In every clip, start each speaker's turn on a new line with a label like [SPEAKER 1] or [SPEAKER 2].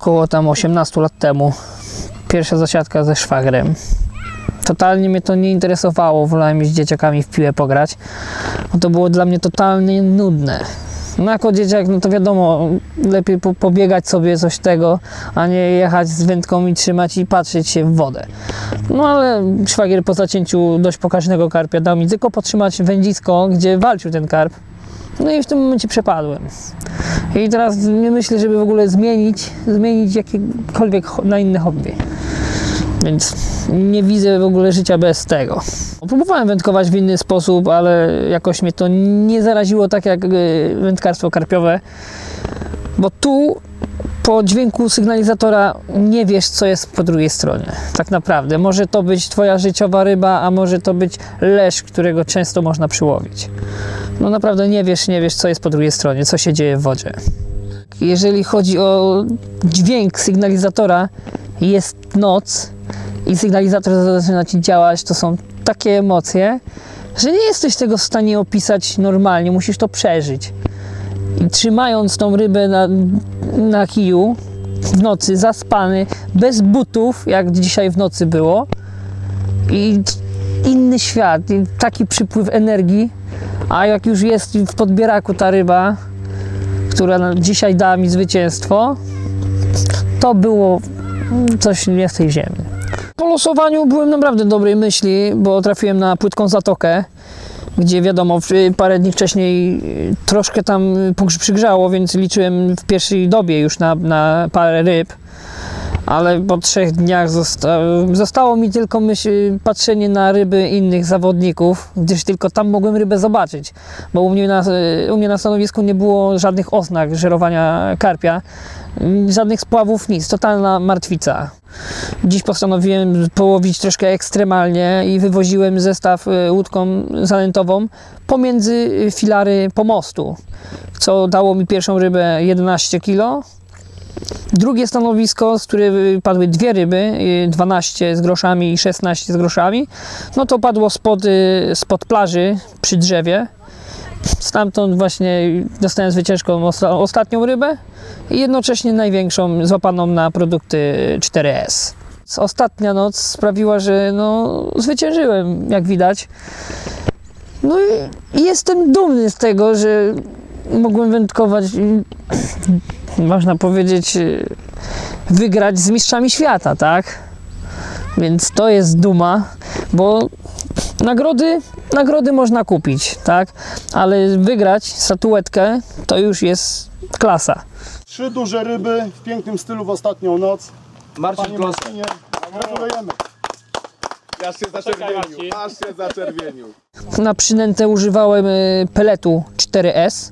[SPEAKER 1] Około tam 18 lat temu. Pierwsza zasiadka ze szwagrem. Totalnie mnie to nie interesowało, wolałem z dzieciakami w piłę pograć, bo to było dla mnie totalnie nudne. No jako dzieciak, no to wiadomo, lepiej po, pobiegać sobie coś tego, a nie jechać z wędką i trzymać i patrzeć się w wodę. No ale szwagier po zacięciu dość pokaźnego karpia dał mi tylko podtrzymać wędzisko, gdzie walczył ten karp. No i w tym momencie przepadłem. I teraz nie myślę, żeby w ogóle zmienić, zmienić jakiekolwiek na inne hobby. Więc nie widzę w ogóle życia bez tego. Próbowałem wędkować w inny sposób, ale jakoś mnie to nie zaraziło tak jak y, wędkarstwo karpiowe, bo tu po dźwięku sygnalizatora nie wiesz, co jest po drugiej stronie. Tak naprawdę. Może to być twoja życiowa ryba, a może to być leż, którego często można przyłowić. No naprawdę nie wiesz, nie wiesz, co jest po drugiej stronie, co się dzieje w wodzie. Jeżeli chodzi o dźwięk sygnalizatora, jest noc i sygnalizator zaczyna ci działać, to są takie emocje, że nie jesteś tego w stanie opisać normalnie, musisz to przeżyć. Trzymając tą rybę na, na kiju w nocy, zaspany, bez butów, jak dzisiaj w nocy było, i inny świat, taki przypływ energii, a jak już jest w podbieraku ta ryba, która dzisiaj dała mi zwycięstwo, to było coś nie z tej ziemi. Po losowaniu byłem naprawdę dobrej myśli, bo trafiłem na płytką zatokę, gdzie wiadomo, w- parę dni wcześniej y, troszkę tam y, przygrzało, więc liczyłem w pierwszej dobie już na, na parę ryb. Ale po trzech dniach zosta zostało mi tylko myśl, patrzenie na ryby innych zawodników, gdyż tylko tam mogłem rybę zobaczyć, bo u mnie na, u mnie na stanowisku nie było żadnych oznak żerowania karpia, mm, żadnych spławów, nic, totalna martwica. Dziś postanowiłem połowić troszkę ekstremalnie i wywoziłem zestaw y, łódką zanętową pomiędzy y, filary pomostu, co dało mi pierwszą rybę 11 kg. Drugie stanowisko, z którego padły dwie ryby, y, 12 z groszami i 16 z groszami, no to padło spod, y, spod plaży przy drzewie. Stamtąd właśnie dostałem osta- ostatnią rybę i jednocześnie największą złapaną na produkty 4S. Ostatnia noc sprawiła, że no, zwyciężyłem, jak widać. No i, jestem dumny z tego, że mogłem wędkować, można powiedzieć, y, wygrać z mistrzami świata, tak? Więc to jest duma, bo nagrody, nagrody można kupić, tak? Ale wygrać statuetkę to już jest klasa.
[SPEAKER 2] Trzy duże ryby w pięknym stylu w ostatnią noc.
[SPEAKER 3] Marcin
[SPEAKER 2] Panie
[SPEAKER 3] Klos,
[SPEAKER 2] Marcinie, gratulujemy.
[SPEAKER 3] aż się zaczerwienił, aż się zaczerwienił.
[SPEAKER 1] Na przynętę używałem y, peletu 4S,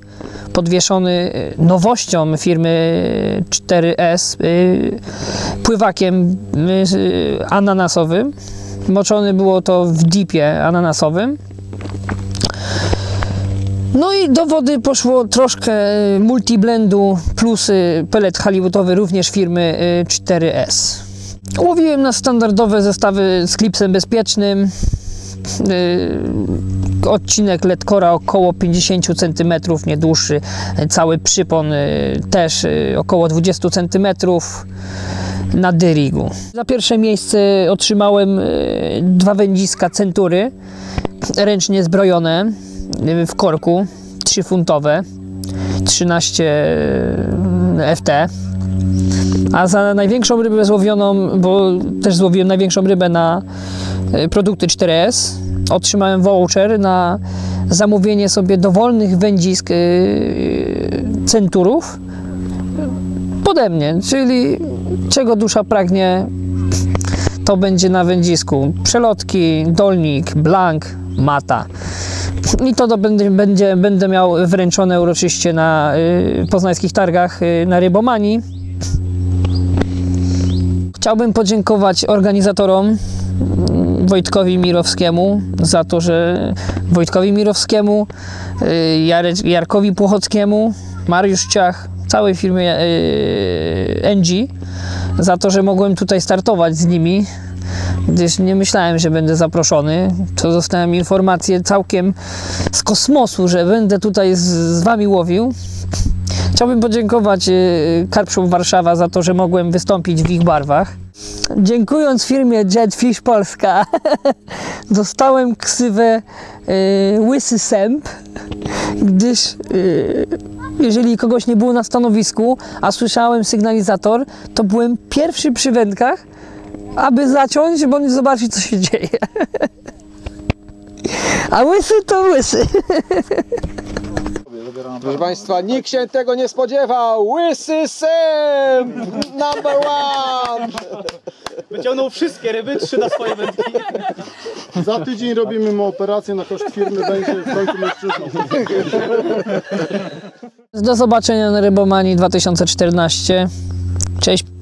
[SPEAKER 1] podwieszony y, nowością firmy 4S, y, pływakiem y, ananasowym. Moczone było to w dipie ananasowym. No i do wody poszło troszkę multiblendu plus pelet hollywoodowy również firmy y, 4S. Łowiłem na standardowe zestawy z klipsem bezpiecznym, odcinek letkora około 50 cm, nie dłuższy, cały przypon y, też y, około 20 cm na dyrigu. Za pierwsze miejsce otrzymałem y, dwa wędziska century, ręcznie zbrojone w korku, 3-funtowe, 13 FT. A za największą rybę złowioną, bo też złowiłem największą rybę na produkty 4S, otrzymałem voucher na zamówienie sobie dowolnych wędzisk y, centurów pode mnie, czyli czego dusza pragnie, to będzie na wędzisku. Przelotki, dolnik, blank, mata. I to będę, będzie, będę miał wręczone uroczyście na y, poznańskich targach y, na Rybomanii. Chciałbym podziękować organizatorom Wojtkowi Mirowskiemu za to, że Wojtkowi Mirowskiemu, y, Jarkowi Płochockiemu, Mariusz Ciach, całej firmie y, NG za to, że mogłem tutaj startować z nimi, gdyż nie myślałem, że będę zaproszony. To dostałem informację całkiem z kosmosu, że będę tutaj z, z Wami łowił. Chciałbym podziękować y, Karpszom Warszawa za to, że mogłem wystąpić w ich barwach. Dziękując firmie Jetfish Polska, dostałem ksywę y, Łysy Sęp, gdyż y, jeżeli kogoś nie było na stanowisku, a słyszałem sygnalizator, to byłem pierwszy przy wędkach, aby zaciąć, bądź zobaczyć, co się dzieje. A łysy to łysy.
[SPEAKER 3] Proszę Państwa, nikt się tego nie spodziewał! Łysy Sam! Number one!
[SPEAKER 4] Wyciągnął wszystkie ryby, trzy na swoje wędki.
[SPEAKER 2] Za tydzień robimy mu operację na koszt firmy, będzie w końcu mężczyzną.
[SPEAKER 1] Do zobaczenia na Rybomanii 2014. Cześć.